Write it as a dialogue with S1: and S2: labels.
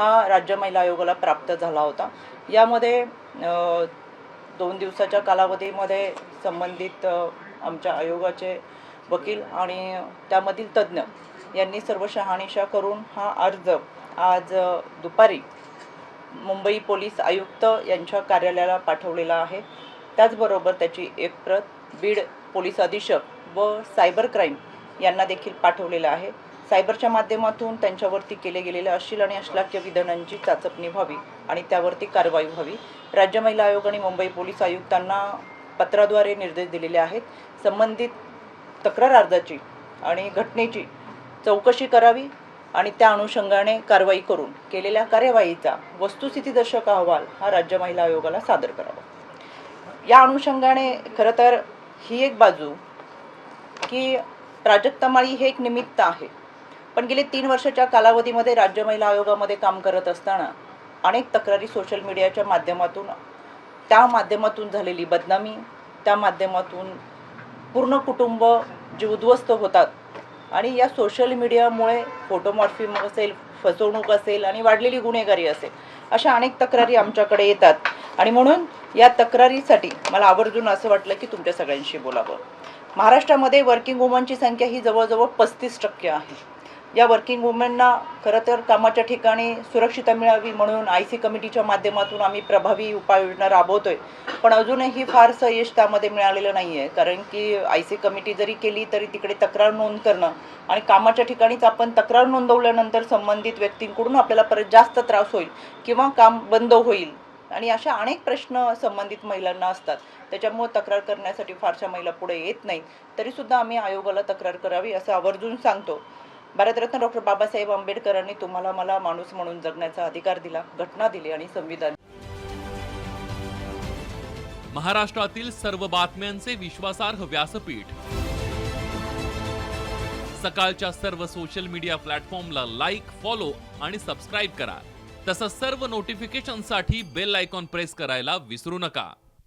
S1: हा राज्य महिला आयोगाला प्राप्त झाला होता. यामध्ये दोन दिवसाच्या कालावधीमध्ये संबंधित आमच्या आयोगाचे वकील आणि त्यामधील तज्ज्ञ यांनी सर्व शहानिशा करून हा अर्ज आज दुपारी मुंबई पोलीस आयुक्त यांच्या कार्यालयाला पाठवलेला आहे. त्याचबरोबर त्याची एक प्रत बीड पोलीस अधीक्षक व सायबर क्राईम यांना देखील पाठवलेला आहे. सायबरच्या माध्यमातून त्यांच्यावरती केले गेलेल्या अश्लील आणि अश्लाक्य विधानांची चाचपणी व्हावी आणि त्यावरती कारवाई व्हावी. राज्य महिला आयोग आणि मुंबई पोलीस आयुक्तांना पत्राद्वारे निर्देश दिलेले आहेत. संबंधित तक्रार अर्जाची आणि घटनेची चौकशी करावी आणि त्या अनुषंगाने कारवाई करून केलेल्या कार्यवाहीचा वस्तुस्थितीदर्शक अहवाल हा राज्य महिला आयोगाला सादर करावा. या अनुषंगाने खरं तर ही एक बाजू की प्राजक्तमाळी हे एक निमित्त आहे. पण गेले तीन वर्षाच्या कालावधीमध्ये राज्य महिला आयोगामध्ये काम करत असताना अनेक तक्रारी सोशल मीडियाच्या माध्यमातून त्या माध्यमातून झालेली बदनामी त्या माध्यमातून पूर्ण कुटुंब जे उद्ध्वस्त होतात. आणि या सोशल मीडियामुळे फोटोमॉर्फिम असेल फसवणूक असेल आणि वाढलेली गुन्हेगारी असेल अशा अनेक तक्रारी आमच्याकडे येतात. आणि म्हणून या तक्रारीसाठी मला आवर्जून असं वाटलं की तुमच्या सगळ्यांशी बोलावं. महाराष्ट्रामध्ये वर्किंग वुमनची संख्या ही जवळजवळ पस्तीस टक्के आहे. या वर्किंग वुमेनना खरं तर कामाच्या ठिकाणी सुरक्षितता मिळावी म्हणून आय सी कमिटीच्या माध्यमातून आम्ही प्रभावी उपाययोजना राबवतोय. पण अजूनही फारसं यश त्यामध्ये मिळालेलं नाही आहे कारण की आय सी कमिटी जरी केली तरी तिकडे तक्रार नोंद करणं आणि कामाच्या ठिकाणीच आपण तक्रार नोंदवल्यानंतर संबंधित व्यक्तींकडून आपल्याला परत जास्त त्रास होईल किंवा काम बंद होईल. आणि अशा अनेक प्रश्न संबंधित महिलांना असतात. त्याच्यामुळे तक्रार करण्यासाठी फारशा महिला पुढे येत नाहीत. तरीसुद्धा आम्ही आयोगाला तक्रार करावी असं आवर्जून सांगतो. भारतरत्न डॉक्टर बाबासाहेब आंबेडकरांनी तुम्हाला मला माणूस म्हणून जगण्याचा अधिकार दिला घटना दिली आणि संविधान
S2: महाराष्ट्रातील सर्व बातम्यांचे विश्वासार्ह व्यासपीठ. सकाळच्या सर्व सोशल मीडिया प्लॅटफॉर्मला लाईक फॉलो आणि सबस्क्राईब करा. तसंच सर्व नोटिफिकेशनसाठी बेल आयकॉन प्रेस करायला विसरू नका.